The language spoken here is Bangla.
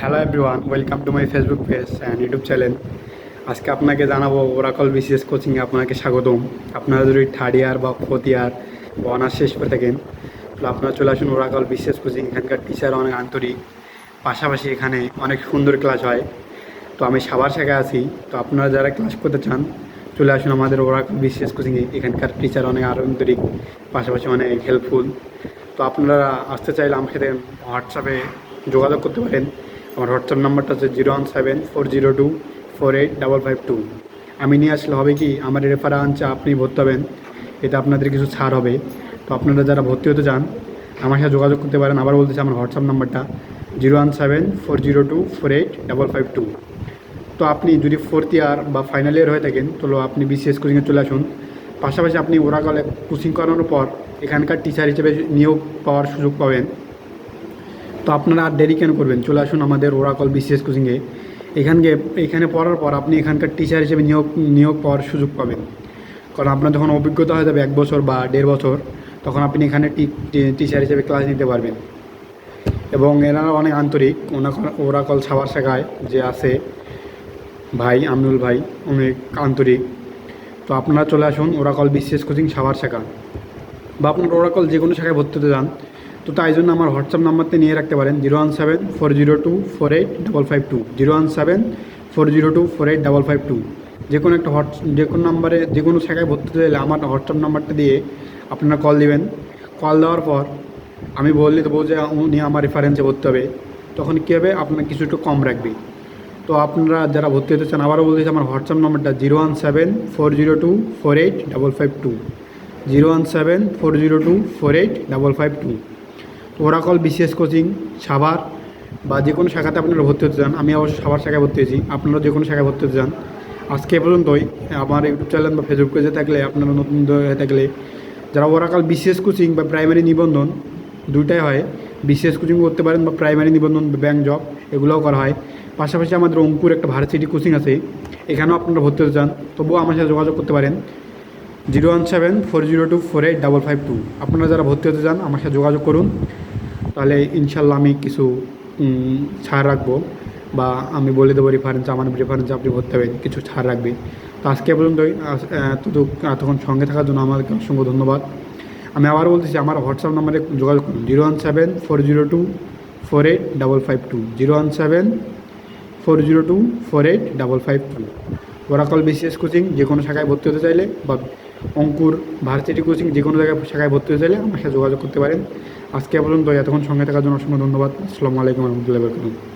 Hello everyone welcome to my Facebook page and YouTube channel আজকে আপনাকে জানাব ওরাকল বিসিএস কোচিংয়ে আপনাকে স্বাগতম। আপনারা যদি থার্ড ইয়ার বা ফোর্থ ইয়ার বা অনার্স শেষ করে থাকেন, তাহলে আপনারা চলে আসুন ওরাকল বিসিএস কোচিং এখানকার টিচার অনেক আন্তরিক, পাশাপাশি এখানে অনেক সুন্দর ক্লাস হয়। তো আমি সাবার শাখায় আছি, তো আপনারা যারা ক্লাস করতে চান, চলে আসুন আমাদের ওরাকল বিসিএস কোচিংয়ে এখানকার টিচার অনেক আন্তরিক, পাশাপাশি অনেক হেল্পফুল তো আপনারা আসতে চাইলে সাথে হোয়াটসঅ্যাপে যোগাযোগ করতে পারেন। আমার হোয়াটসঅ্যাপ নাম্বারটা হচ্ছে zero one seven four zero two four eight double five two আমি নিয়ে আসলে হবে কি, আমার রেফারেন্সে আপনি ভর্তি হবেন। এতে আপনাদের কিছু ছাড় হবে। তো আপনারা যারা ভর্তি হতে চান, আমার সাথে যোগাযোগ করতে পারেন। আবার বলতেছি আমার হোয়াটসঅ্যাপ নাম্বারটা zero one seven four zero two four eight double five two তো আপনি যদি ফোর্থ ইয়ার বা ফাইনাল ইয়ার হয়ে থাকেন তাহলে আপনি বিসিএস কোচিংয়ে চলে আসুন। পাশাপাশি আপনি ওরাকলে কোচিং করানোর পর, এখানকার টিচার হিসেবে নিয়োগ পাওয়ার সুযোগ পাবেন। তো আপনারা আর দেরি কেন করবেন? চলে আসুন আমাদের ওরাকল বিসিএস কোচিংয়ে এখানকে এখানে পড়ার পর আপনি এখানকার টিচার হিসেবে নিয়োগ নিয়োগ পাওয়ার সুযোগ পাবেন। কারণ আপনার যখন অভিজ্ঞতা হয়ে যাবে এক বছর বা দেড় বছর, তখন আপনি এখানে টিচার হিসেবে ক্লাস নিতে পারবেন। এবং এনারা অনেক আন্তরিক ওনা- ওরাকল ছাওয়ার শেখায় যে আছে ভাই, আমিনুল ভাই, অনেক আন্তরিক। তো আপনারা চলে আসুন ওরাকল বিসিএস কোচিং সাভার শাখা বা আপনার ওরাকল যে কোনো শাখায় ভর্তি হতে যান তো তাই জন্য আমার হোয়াটসঅ্যাপ নাম্বারতে নিয়ে রাখতে পারেন zero one seven four zero two four eight double five two. Zero one seven four zero two four eight double five two. যে কোনো একটা হোয়াটস যে কোনো নাম্বারে যে কোনো শাখায় ভর্তি হতে চাইলে আমার হোয়াটসঅ্যাপ নাম্বারটা দিয়ে আপনারা কল দিবেন। কল দেওয়ার পর আমি বললে দেবো যে উনি আমার রেফারেন্সে ভর্তি হবে। তখন কী হবে? আপনার কিছু একটু কম রাখবে। তো আপনারা যারা ভর্তি হতে চান, আবারও বলতেছি আমার হোয়াটসঅ্যাপ নাম্বারটা zero one seven four zero two four eight double five two. Zero one seven four zero two four eight double five two. Oracle BCS coaching, Savar বা যে কোনো শাখাতে আপনারা ভর্তি হতে চান। আমি অবশ্য সাভার শাখায় ভর্তি হয়েছি। আপনারা যে কোনো শাখায় ভর্তি হতে চান। আজকে পর্যন্তই। আমার ইউটিউব চ্যানেল বা ফেসবুক পেজে থাকলে, আপনারা নতুন হয়ে থাকলে, যারা ওরাকাল বিসিএস কোচিং বা প্রাইমারি নিবন্ধন দুইটাই হয়, বিসিএস কোচিং করতে পারেন বা প্রাইমারি নিবন্ধন, ব্যাংক জব, এগুলোও করা হয়। পাশাপাশি আমাদের অঙ্কুর একটা ভার্সিটি কোচিং আছে। এখানেও আপনারা ভর্তি হতে চান। তবুও আমার সাথে যোগাযোগ করতে পারেন। Zero one seven four zero two four eight double five two. আপনারা যারা ভর্তি হতে চান, আমার সাথে যোগাযোগ করুন। তাহলে ইনশাল্লাহ আমি কিছু ছাড় রাখব বা আমি বলে দেবো রেফারেন্স আমার রেফারেন্সে আপনি ভর্তি হবেন, কিছু ছাড় রাখবে তো আজকে এতটুকু, এতক্ষণ সঙ্গে থাকার জন্য আমাদেরকে অসংখ্য ধন্যবাদ। আমি আবার বলতেছি, আমার হোয়াটসঅ্যাপ নাম্বারে যোগাযোগ করুন zero one seven four zero two four eight double five two zero one seven four zero two four eight double five two Oracle BCS coaching, যে কোনো শাখায় ভর্তি হতে চাইলে বা অঙ্কুর ভার্সিটি কোচিং যে কোনো জায়গায়, শাখায় ভর্তি হয়ে চাইলে আমার সাথে যোগাযোগ করতে পারেন। আজকে পর্যন্ত এতক্ষণ সঙ্গে থাকার জন্য অসংখ্য ধন্যবাদ। আসসালামু আলাইকুম রহমতুল্লাহ বরকাতুহ।